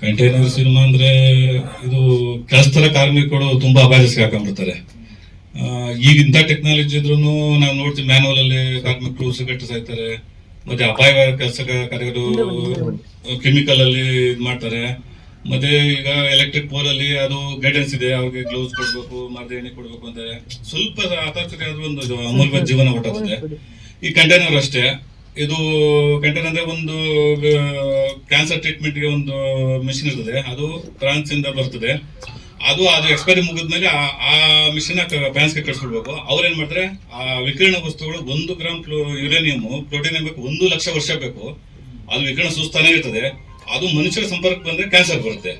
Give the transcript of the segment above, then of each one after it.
Container cinema ಅಂದ್ರೆ ಇದು ಕೆಲಸದ ಕಾರ್ಮಿಕರು ತುಂಬಾ ಅಪಾಯದ ಹಾಕೊಂಡ್ಬಿಡ್ತಾರೆ ಈಗ ಇಂಥ ಟೆಕ್ನಾಲಜಿ ಇದ್ರೂ ನಾವು ನೋಡ್ತೀವಿ ಮ್ಯಾನುವಲ್ ಅಲ್ಲಿ ಕಾರ್ಮಿಕರು ಉಸಿರುಗಟ್ಟು ಸಾಯ್ತಾರೆ. ಮತ್ತೆ ಅಪಾಯ ಕೆಲಸ ಕಾರ್ಯಗಳು ಕೆಮಿಕಲ್ ಅಲ್ಲಿ ಇದ್ ಮಾಡ್ತಾರೆ. ಮತ್ತೆ ಈಗ ಎಲೆಕ್ಟ್ರಿಕ್ ಪೋಲ್ ಅಲ್ಲಿ ಅದು ಗೈಡೆನ್ಸ್ ಇದೆ ಅವ್ರಿಗೆ ಗ್ಲೌಸ್ ಕೊಡ್ಬೇಕು ಮರದ ಎಣ್ಣೆ ಕೊಡ್ಬೇಕು ಅಂತಾರೆ ಸ್ವಲ್ಪ ಆತಂಕ ಆದ್ರೂ ಒಂದು ಅಮೂಲ್ಯ ಜೀವನ ಹೊಟ್ಟೋಗುತ್ತೆ ಈ ಕಂಟೈನರ್ ಅಷ್ಟೇ. ಇದು ಕಂಟೈನರ್ ಅಂದ್ರೆ ಒಂದು ಕ್ಯಾನ್ಸರ್ ಟ್ರೀಟ್ಮೆಂಟ್ಗೆ ಒಂದು ಮಿಷಿನ್ ಇರ್ತದೆ. ಅದು ಫ್ರಾನ್ಸ್ ಇಂದ ಬರ್ತದೆ. ಅದು ಅದು ಎಕ್ಸ್ಪೈರಿ ಮುಗಿದ್ಮೇಲೆ ಆ- ಆ ಫ್ಯಾನ್ಸ್ಗೆ ಕಳಿಸ್ಬಿಡ್ಬೇಕು ಅವ್ರು ಏನ್ ಮಾಡ್ತಾರೆ? ಆ ವಿಕಿರಣ ವಸ್ತುಗಳು ಒಂದು ಗ್ರಾಮ್ ಯುರೇನಿಯಂ ಪ್ರೋಟೀನ್ ಬೇಕು ಒಂದು ಲಕ್ಷ ವರ್ಷ ಬೇಕು. ಅದು ವಿಕಿರಣ ಸುಸ್ತಾನೇ ಇರ್ತದೆ. ಅದು ಮನುಷ್ಯರ ಸಂಪರ್ಕ ಬಂದ್ರೆ ಕ್ಯಾನ್ಸರ್ ಬರುತ್ತೆ.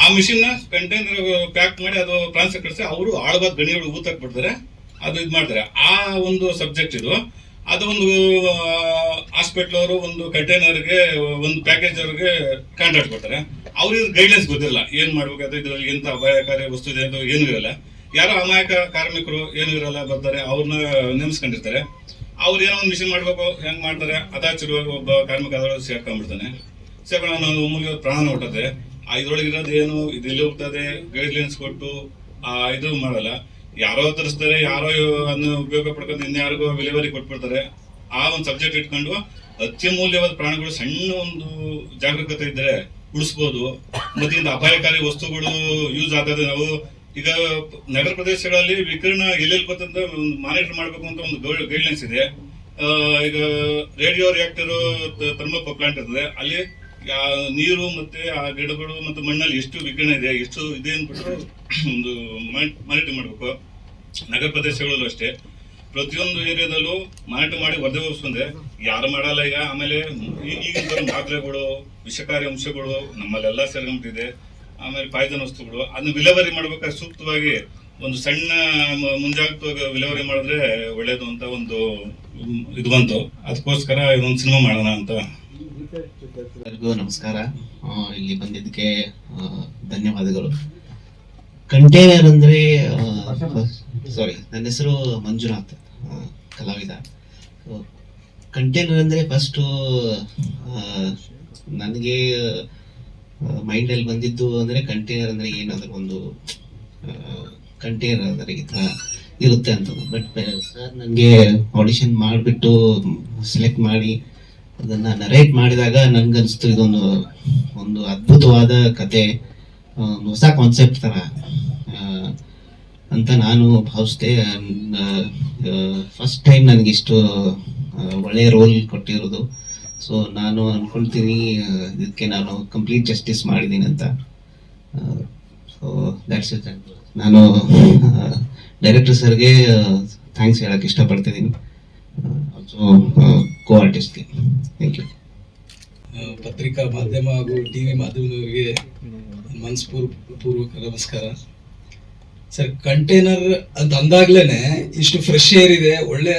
ಆ ಮಿಷಿನ್ನ ಕಂಟೈನರ್ ಪ್ಯಾಕ್ ಮಾಡಿ ಅದು ಫ್ರಾನ್ಸ್ ಕಳಿಸಿ, ಅವರು ಆಳವಾದ ಗಣಿಗಳು ಊತಕ್ ಬಿಡ್ತಾರೆ ಅದು ಇದು ಮಾಡ್ತಾರೆ. ಆ ಒಂದು ಸಬ್ಜೆಕ್ಟ್ ಇದು. ಅದು ಒಂದು ಹಾಸ್ಪಿಟಲ್ ಅವರು ಒಂದು ಕಂಟೈನರ್ಗೆ ಒಂದು ಪ್ಯಾಕೇಜ್ ಅವ್ರಿಗೆ ಕಾಂಟ್ರಾಕ್ಟ್ ಕೊಡ್ತಾರೆ. ಅವ್ರಿಗೆ ಗೈಡ್ಲೈನ್ಸ್ ಗೊತ್ತಿಲ್ಲ. ಏನ್ ಮಾಡ್ಬೇಕಾದ್ರೆ ಇದ್ರಲ್ಲಿ ಎಂತ ಅಪಾಯಕಾರಿ ವಸ್ತು ಇದೆ ಅಂತ ಏನೂ ಇರಲ್ಲ. ಯಾರೋ ಅಮಾಯಕ ಕಾರ್ಮಿಕರು ಏನು ಇರಲ್ಲ, ಬರ್ತಾರೆ. ಅವ್ರನ್ನ ನೇಮಿಸ್ಕೊಂಡಿರ್ತಾರೆ. ಅವ್ರು ಏನೋ ಒಂದು ಮಿಷನ್ ಮಾಡ್ಬೇಕು, ಹೆಂಗ್ ಮಾಡ್ತಾರೆ ಅದಾಚಿರುವ ಒಬ್ಬ ಕಾರ್ಮಿಕ ಅದರೊಳಗೆ ಸೇರ್ಕೊಂಡ್ಬಿಡ್ತಾನೆ. ಸೇರ್ಕೊಂಡು ಒಂದು ಮೂಲಿಗೆ ಪ್ರಾಣ ಹೊಟ್ಟದೆ ಇದ್ರೊಳಗೆ ಇರೋದು ಏನು, ಇದು ಎಲ್ಲಿ ಹೋಗ್ತದೆ ಗೈಡ್ಲೈನ್ಸ್ ಕೊಟ್ಟು, ಆ ಇದು ಮಾಡಲ್ಲ. ಯಾರೋ ತರಿಸ್ತಾರೆ ಯಾರೋ ಅದನ್ನ ಉಪಯೋಗ ಪಡ್ಕೊಂಡು ಇನ್ಯಾರಿಗೋ ವಿಲೇವರಿ ಕೊಟ್ಬಿಡ್ತಾರೆ. ಆ ಒಂದು ಸಬ್ಜೆಕ್ಟ್ ಇಟ್ಕೊಂಡು ಅತ್ಯಮೂಲ್ಯವಾದ ಪ್ರಾಣಿಗಳು ಸಣ್ಣ ಒಂದು ಜಾಗರೂಕತೆ ಇದ್ದರೆ ಉಳಿಸ್ಬೋದು. ಮತ್ತೆ ಇಂದ ಅಪಾಯಕಾರಿ ವಸ್ತುಗಳು ಯೂಸ್ ಆಗ್ತದೆ. ನಾವು ಈಗ ನಗರ ಪ್ರದೇಶಗಳಲ್ಲಿ ವಿಕಿರಣ ಎಲ್ಲೆಲ್ಲಿ ಬರ್ತಂತ ಒಂದು ಮಾನಿಟರ್ ಮಾಡಬೇಕು ಅಂತ ಒಂದು ಗೈಡ್ಲೈನ್ಸ್ ಇದೆ. ಈಗ ರೇಡಿಯೋ ರಿಯಾಕ್ಟರ್ ಥರ್ಮಲ್ ಪ್ಲಾಂಟ್ ಇರ್ತದೆ. ಅಲ್ಲಿ ನೀರು ಮತ್ತೆ ಆ ಗಿಡಗಳು ಮತ್ತೆ ಮಣ್ಣಲ್ಲಿ ಎಷ್ಟು ವಿಕಿರಣ ಇದೆ, ಎಷ್ಟು ಇದೆ ಅಂದ್ಬಿಟ್ಟು ಒಂದು ಮಾನಿಟರ್ ಮಾಡಬೇಕು. ನಗರ ಪ್ರದೇಶಗಳಲ್ಲೂ ಅಷ್ಟೇ. ಪ್ರತಿಯೊಂದು ಏರಿಯಾದಲ್ಲೂ ಮಾನಿಟರ್ ಮಾಡಿ ವರದಿ ಒಪ್ಸ್ಕೊಂಡೆ ಯಾರು ಮಾಡಲ್ಲ ಈಗ. ಆಮೇಲೆ ಈಗಿನ ಬರೋ ಮಾತ್ರೆಗಳು, ವಿಷಕಾರಿ ಅಂಶಗಳು ನಮ್ಮಲ್ಲೆಲ್ಲ ಸೇರ್ಕೊಂಡಿದೆ ಆಮೇಲೆ ಪಾಯ್ದನ ವಸ್ತುಗಳು. ಅದನ್ನ ವಿಲೇವರಿ ಮಾಡ್ಬೇಕಾದ್ರೆ ಸೂಕ್ತವಾಗಿ ಒಂದು ಸಣ್ಣ ಮುಂಜಾಗ್ರತವಾಗಿ ವಿಲೇವಾರಿ ಮಾಡಿದ್ರೆ ಒಳ್ಳೇದು ಅಂತ ಒಂದು ಇದು ಬಂತು. ಅದಕ್ಕೋಸ್ಕರ ಇದೊಂದು ಸಿನಿಮಾ ಮಾಡೋಣ ಅಂತ ಎಲ್ಲರಿಗೂ ನಮಸ್ಕಾರ. ಇಲ್ಲಿ ಬಂದಿದ್ದಕ್ಕೆ ಧನ್ಯವಾದಗಳು. ಕಂಟೈನರ್ ಅಂದ್ರೆ ಸಾರಿ ನನ್ನ ಹೆಸರು ಮಂಜುನಾಥ್ ಕಲಾವಿದ. ಕಂಟೈನರ್ ಅಂದ್ರೆ ಫಸ್ಟು ನನಗೆ ಮೈಂಡಲ್ಲಿ ಬಂದಿದ್ದು ಅಂದ್ರೆ ಕಂಟೈನರ್ ಅಂದ್ರೆ ಏನಾದ್ರೂ ಒಂದು ಕಂಟೈನರ್ ಅಂದ್ರೆ ಇರುತ್ತೆ ಅಂತ. ಬಟ್ ಸರ್ ನನಗೆ ಆಡಿಷನ್ ಮಾಡಿಬಿಟ್ಟು ಸೆಲೆಕ್ಟ್ ಮಾಡಿ ಅದನ್ನ ನರೇಟ್ ಮಾಡಿದಾಗ ನನ್ಗನ್ಸ್ತು ಇದೊಂದು ಒಂದು ಅದ್ಭುತವಾದ ಕತೆ ಹೊಸ ಕಾನ್ಸೆಪ್ಟ್ ತರ. ಅಂತ ನಾನು ಭಾವಿಸ್ದೆ. ಫಸ್ಟ್ ಟೈಮ್ ನನಗಿಷ್ಟು ಒಳ್ಳೆಯ ರೋಲ್ ಕೊಟ್ಟಿರೋದು. ಸೊ ನಾನು ಅಂದ್ಕೊಳ್ತೀನಿ ಇದಕ್ಕೆ ನಾನು ಕಂಪ್ಲೀಟ್ ಜಸ್ಟಿಸ್ ಮಾಡಿದ್ದೀನಿ ಅಂತ. ಸೊ ದ್ಯಾಟ್ಸ್ ಇಟ್ ನಾನು ಡೈರೆಕ್ಟರ್ ಸರ್ಗೆ ಥ್ಯಾಂಕ್ಸ್ ಹೇಳಕ್ಕೆ ಇಷ್ಟಪಡ್ತಿದ್ದೀನಿ ಆಲ್ಸೋ ಕೋ ಥ್ಯಾಂಕ್ ಯು ಪತ್ರಿಕಾ ಮಾಧ್ಯಮ ಹಾಗೂ ಟಿವಿ ಮಾಧ್ಯಮದವರಿಗೆ ಮನಸ್ಪೂರ್ ಪೂರ್ವಕ ನಮಸ್ಕಾರ. ಸರ್, ಕಂಟೈನರ್ ಅಂತ ಅಂದಾಗ್ಲೇನೆ ಇಷ್ಟು ಫ್ರೆಶ್ ಏರ್ ಇದೆ, ಒಳ್ಳೆ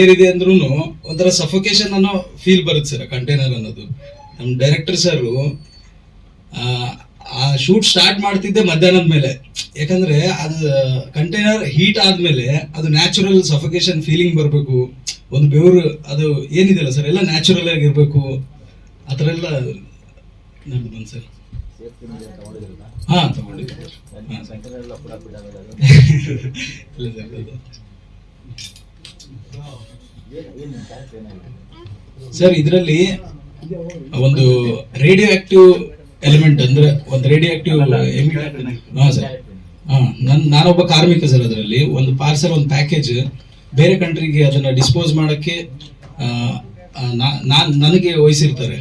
ಏರ್ ಇದೆ ಅಂದ್ರೂ ಒಂಥರ ಸಫೋಕೇಶನ್ ಅನ್ನೋ ಫೀಲ್ ಬರುತ್ತೆ ಸರ್, ಕಂಟೈನರ್ ಅನ್ನೋದು. ನಮ್ಮ ಡೈರೆಕ್ಟರ್ ಸರ್ ಆ ಶೂಟ್ ಸ್ಟಾರ್ಟ್ ಮಾಡ್ತಿದ್ದೆ ಮಧ್ಯಾಹ್ನದ ಮೇಲೆ. ಯಾಕಂದ್ರೆ ಅದು ಕಂಟೈನರ್ ಹೀಟ್ ಆದ್ಮೇಲೆ ಅದು ನ್ಯಾಚುರಲ್ ಸಫೋಕೇಶನ್ ಫೀಲಿಂಗ್ ಬರಬೇಕು. ಒಂದು ಬೆವರು, ಅದು ಏನಿದೆಯಲ್ಲ ಸರ್ ಎಲ್ಲ ನ್ಯಾಚುರಲ್ ಆಗಿರ್ಬೇಕು ಆ ಥರ ಎಲ್ಲ ನಮ್ದು ಬಂದು ಸರ್ ಹಾ, ತಗೊಂಡಿದ್ದೆ. ಸರ್ ಇದರಲ್ಲಿ ಒಂದು ರೇಡಿಯೋ ಆಕ್ಟಿವ್ ಎಲಿಮೆಂಟ್ ಅಂದ್ರೆ ಒಂದು ರೇಡಿಯಾಕ್ಟಿವ್ ಹಾ ಸರ್. ಹಾಂ ನನ್ನ ನಾನೊಬ್ಬ ಕಾರ್ಮಿಕ ಸರ್ ಅದರಲ್ಲಿ. ಒಂದು ಪಾರ್ಸಲ್ ಒಂದು ಪ್ಯಾಕೇಜ್ ಬೇರೆ ಕಂಟ್ರಿಗೆ ಅದನ್ನ ಡಿಸ್ಪೋಸ್ ಮಾಡಕ್ಕೆ ಆ, ನನಗೆ ವಹಿಸಿರ್ತಾರೆ.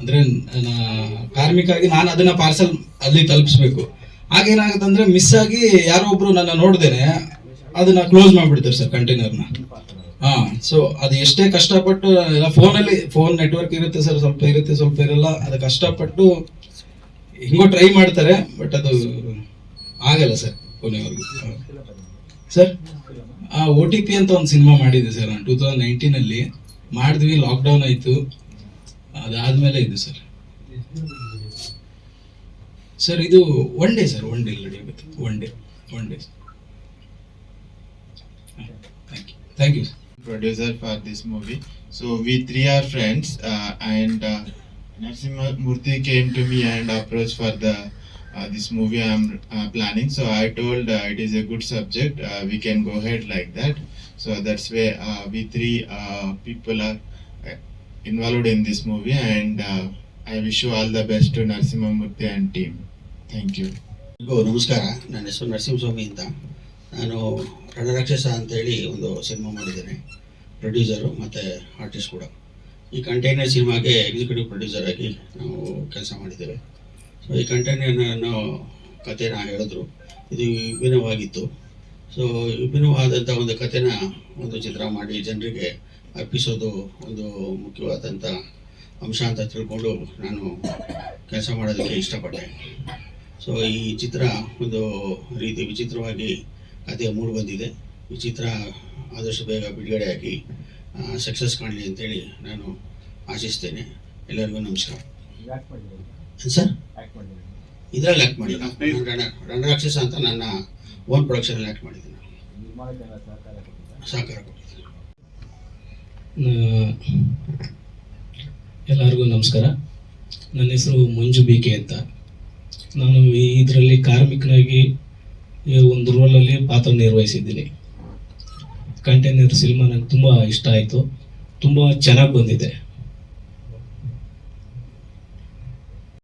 ಅಂದ್ರೆ ನಾ- ಕಾರ್ಮಿಕ ಆಗಿ ನಾನು ಅದನ್ನ ಪಾರ್ಸಲ್ ಅಲ್ಲಿ ತಲುಪಿಸ್ಬೇಕು. ಆಗೇನಾಗುತ್ತೆ ಅಂದ್ರೆ ಮಿಸ್ ಆಗಿ ಯಾರೋ ಒಬ್ರು ನನ್ನ ನೋಡ್ದೇನೆ ಅದನ್ನ ಕ್ಲೋಸ್ ಮಾಡಿಬಿಡ್ತಾರೆ ಸರ್ ಕಂಟೈನರ್ನ ಹಾ ಸೊ ಅದು ಎಷ್ಟೇ ಕಷ್ಟಪಟ್ಟು ಫೋನಲ್ಲಿ ಫೋನ್ ನೆಟ್ವರ್ಕ್ ಇರುತ್ತೆ ಸರ್ ಸ್ವಲ್ಪ ಇರುತ್ತೆ ಸ್ವಲ್ಪ ಇರಲ್ಲ. ಅದು ಕಷ್ಟಪಟ್ಟು ಹಿಂಗೋ ಟ್ರೈ ಮಾಡ್ತಾರೆ ಬಟ್ ಅದು ಆಗಲ್ಲ ಸರ್ ಕೊನೆವರೆಗೂ. ಸರ್, ಆ ಓ ಟಿ ಪಿ ಅಂತ ಒಂದು ಸಿನಿಮಾ ಮಾಡಿದ್ದೆ ಸರ್ ನಾನು ಟೂ ತೌಸಂಡ್ ನೈನ್ಟೀನಲ್ಲಿ ಮಾಡಿದ್ವಿ ಲಾಕ್ಡೌನ್ ಆಯಿತು. ಅದಾದಮೇಲೆ ಇದು ಸರ್. ಸರ್, ಇದು one day sir one day ready ಆಗುತ್ತೆ one day one day thank you thank you producer for this movie so three are friends and Narasimha Murthy came to me and approached for the uh, this movie I'm uh, planning. So I told uh, it is a good subject. Uh, we can go ahead like that. So that's where uh, we three uh, people are uh, involved in this movie, and uh, I wish you all the best to Narasimha Murthy and team. Thank you. ನಮಸ್ಕಾರ ನನ್ನ ಹೆಸರು ನರಸಿಂಹಸ್ವಾಮಿ ಅಂತ ನಾನು ರಣರಾಕ್ಷಸ ಅಂತೇಳಿ ಒಂದು cinema ಮಾಡಿದ್ದೇನೆ producer ಮತ್ತು artist ಕೂಡ ಈ ಕಂಟೈನರ್ ಸಿನಿಮಾಗೆ ಎಕ್ಸಿಕ್ಯೂಟಿವ್ ಪ್ರೊಡ್ಯೂಸರ್ ಆಗಿ ನಾವು ಕೆಲಸ ಮಾಡಿದ್ದೇವೆ. ಸೊ ಈ ಕಂಟೈನರ್ನ ಕಥೆನ ಹೇಳಿದ್ರು. ಇದು ವಿಭಿನ್ನವಾಗಿತ್ತು. ಸೊ ವಿಭಿನ್ನವಾದಂಥ ಒಂದು ಕಥೆನ ಒಂದು ಚಿತ್ರ ಮಾಡಿ ಜನರಿಗೆ ಅರ್ಪಿಸೋದು ಒಂದು ಮುಖ್ಯವಾದಂಥ ಅಂಶ ಅಂತ ತಿಳ್ಕೊಂಡು ನಾನು ಕೆಲಸ ಮಾಡೋದಕ್ಕೆ ಇಷ್ಟಪಟ್ಟೆ. ಸೊ ಈ ಚಿತ್ರ ಒಂದು ರೀತಿ ವಿಚಿತ್ರವಾಗಿ ಕಥೆ ಮೂಡಿ ಬಂದಿದೆ. ಈ ಚಿತ್ರ ಆದಷ್ಟು ಬೇಗ ಬಿಡುಗಡೆ ಆಗಿ ಸಕ್ಸಸ್ ಮಾಡಲಿ ಅಂತೇಳಿ ನಾನು ಆಶಿಸ್ತೇನೆ. ಎಲ್ಲರಿಗೂ ನಮಸ್ಕಾರ. ಸರ್? ಇದರಲ್ಲಿ ಆ್ಯಕ್ಟ್ ಮಾಡಿ ನಾನು ರಣರಾಕ್ಷಸ ಅಂತ ನನ್ನ ಓನ್ ಪ್ರೊಡಕ್ಷನಲ್ಲಿ ಆ್ಯಕ್ಟ್ ಮಾಡಿದ್ದೀನಿ ಸಹಕಾರ ಕೊಟ್ಟಿದ್ದೀನಿ ಎಲ್ಲರಿಗೂ ನಮಸ್ಕಾರ. ನನ್ನ ಹೆಸರು ಮಂಜು ಬಿ ಕೆ ಅಂತ. ನಾನು ಇದರಲ್ಲಿ ಕಾರ್ಮಿಕನಾಗಿ ಒಂದು ರೋಲಲ್ಲಿ ಪಾತ್ರ ನಿರ್ವಹಿಸಿದ್ದೀನಿ. ಕಂಟೈನರ್ ಸಿನಿಮಾ ನನಗೆ ತುಂಬ ಇಷ್ಟ ಆಯಿತು. ತುಂಬ ಚೆನ್ನಾಗಿ ಬಂದಿದೆ.